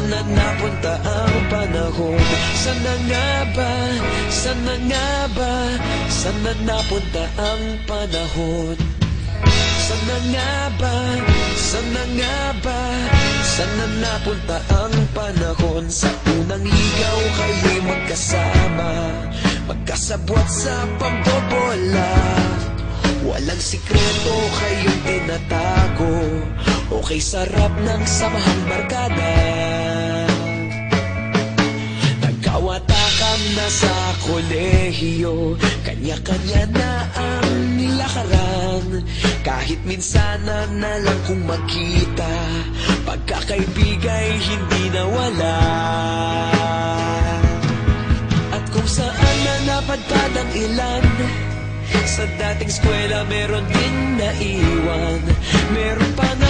Sana napunta ang panahon? Sana nga ba, sana nga ba? Sana napunta ang panahon? Sana nga ba, sana nga ba? Sana napunta ang panahon? Sa unang ligaw kayo'y magkasama. Magkasabwat sa pambobola. Walang sikreto kayong tinatago Okay sarap ng samahang barkada. Nagkawatakan na sa kolehiyo. Kanya-kanya na ang nilakaran. Kahit minsan na na lang kung magkita Pagkakaibigay hindi nawala. At kung saan na napadpad ang ilan Sa dating eskwela meron din naiwan. Meron pa ng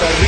Monterrey.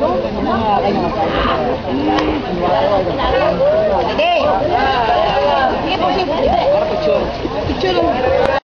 Oke. Ini